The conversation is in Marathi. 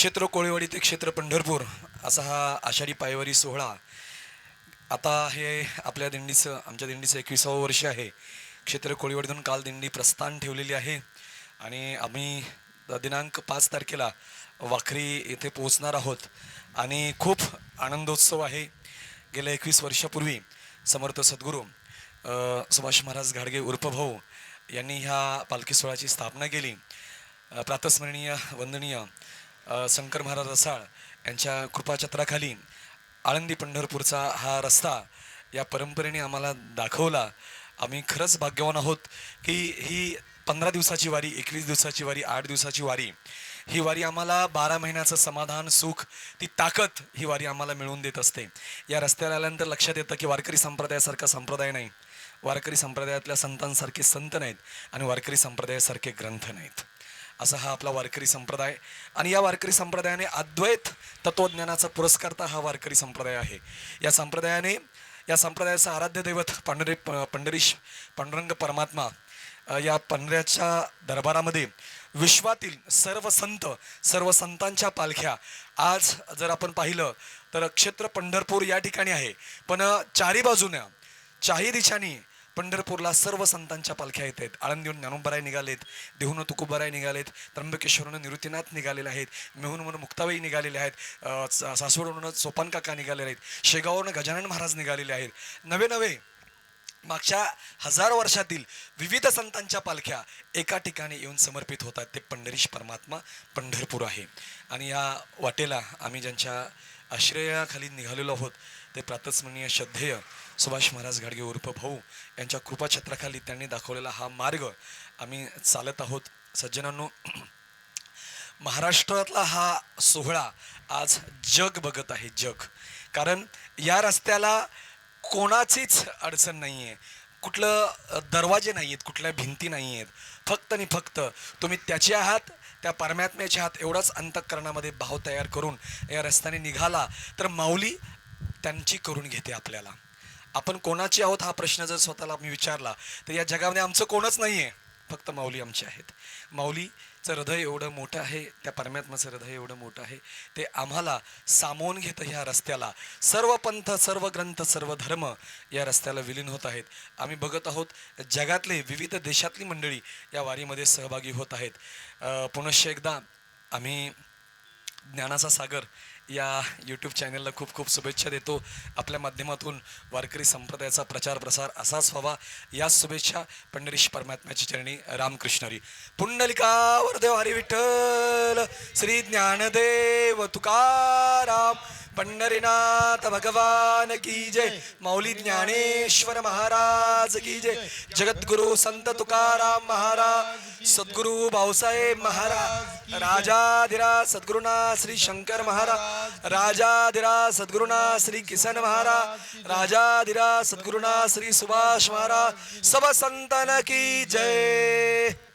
क्षेत्र पंढरपूर असा हा आषाढी पायवारी सोहळा. आता हे आपल्या दिंडीचं आमच्या दिंडीचं एकविसावं वर्ष आहे. क्षेत्र कोळीवाडीतून काल दिंडी प्रस्थान ठेवलेली आहे. आणि आम्ही दिनांक पाच तारखेला वाखरी येथे पोहोचणार आहोत. आणि खूप आनंदोत्सव आहे. गेल्या एकवीस वर्षापूर्वी समर्थ सद्गुरू सुभाष महाराज घाडगे उर्फ भाऊ यांनी ह्या पालखी सोहळ्याची स्थापना केली. प्रातस्मरणीय वंदनीय शंकर महाराज रसाळ यांच्या कृपाछत्राखाली आळंदी पंढरपूरचा हा रस्ता या परंपरेने आम्हाला दाखवला. आम्ही खरंच भाग्यवान आहोत की ही पंधरा दिवसाची वारी एकवीस दिवसाची वारी आठ दिवसाची वारी ही वारी आम्हाला बारा महिन्याचं समाधान सुख ती ताकद ही वारी आम्हाला मिळवून देत असते. या रस्त्याला आल्यानंतर लक्षात येतं की वारकरी संप्रदायासारखा संप्रदाय नाही. वारकरी संप्रदायातल्या संतांसारखे संत नाहीत आणि वारकरी संप्रदायासारखे ग्रंथ नाहीत. असा हा आपला वारकरी संप्रदाय. आणि या वारकरी संप्रदायाने अद्वैत तत्वज्ञानाचा पुरस्कारता हा वारकरी संप्रदाय आहे. या संप्रदायाने या संप्रदायाचं आराध्य दैवत पांढरे प- पंढरीश पांडुरंग परमात्मा या पंढऱ्याच्या दरबारामध्ये विश्वातील सर्व संत सर्व संतांच्या पालख्या आज जर आपण पाहिलं तर क्षेत्र पंढरपूर या ठिकाणी आहे. पण चारी बाजूनं चाही दिशांनी पंढरपूरला सर्व संतांच्या पालख्या येत आहेत. आळंदीहून ज्ञानोबराय निघालेत देहून तुकोबराय निघालेत त्र्यंबकेश्वरनं निवृत्तीनाथ निघालेले आहेत मेहूनवरून मुक्ताबाई निघालेले आहेत सा- सासवडवरून सोपान काका निघालेले आहेत शेगाववरून गजानन महाराज निघालेले आहेत. नवे नवे मागच्या हजार वर्षातील विविध संतांच्या पालख्या एका ठिकाणी येऊन समर्पित होतात. ते पंढरीश परमात्मा पंढरपूर आहे. आणि या वाटेला आम्ही ज्यांच्या आश्रयाखाली निघालेलो आहोत ते प्रातस्मरणीय श्रद्धेय सुभाष महाराज गाडगे उर्फ भाऊ यांच्या कृपाछत्राखाली त्यांनी दाखवलेला हा मार्ग आम्ही चालत आहोत. सज्जनांनो महाराष्ट्रातला हा सोहळा आज जग बघत आहे जग. कारण या रस्त्याला कोणाचीच अडचण नाही आहे कुठलं दरवाजे नाही आहेत कुठल्या भिंती नाही आहेत फक्त आणि फक्त तुम्ही त्याचे आहात त्या परमात्म्याच्या आहात एवढाच अंतःकरणामध्ये भाव तयार करून या रस्त्याने निघाला तर माऊली त्यांची करून घेते आपल्याला. आपण कोणाची आहोत हा प्रश्न जर स्वतःला मी विचारला तर या जगामध्ये आमचं कोणच नाही आहे फक्त माऊली आमचे आहेत. माऊलीचं हृदय एवढं मोठं आहे त्या परमात्माचं हृदय एवढं मोठं आहे. ते आम्हाला सामावून घेतं ह्या रस्त्याला. सर्व पंथ सर्व ग्रंथ सर्व धर्म या रस्त्याला विलीन होत आहेत. आम्ही बघत आहोत जगातले विविध देशातली मंडळी या वारीमध्ये सहभागी होत आहेत. पुनश्च एकदा आम्ही ज्ञानाचा सागर या यूट्यूब चॅनलला खूप खूप शुभेच्छा देतो. आपल्या माध्यमातून वारकरी संप्रदायाचा प्रचार प्रसार असाच व्हावा. याच शुभेच्छा पंढरीश परमात्म्याची चरणी रामकृष्णरी. पुंडलिकावर देव हरी विठ्ठल श्री ज्ञानदेव तुकाराम. पंढरीनाथ भगवान की जय. माऊली ज्ञानेश्वर महाराज की जय. जगद्गुरु संत तुकाराम महाराज सद्गुरु भाऊसाहेब महाराज राजाधिराज सद्गुरुना श्री शंकर महाराज राजाधिराज सद्गुरुना श्री किसन महाराज राजाधिराज सद्गुरुना श्री सुभाष महाराज सब संतन की जय.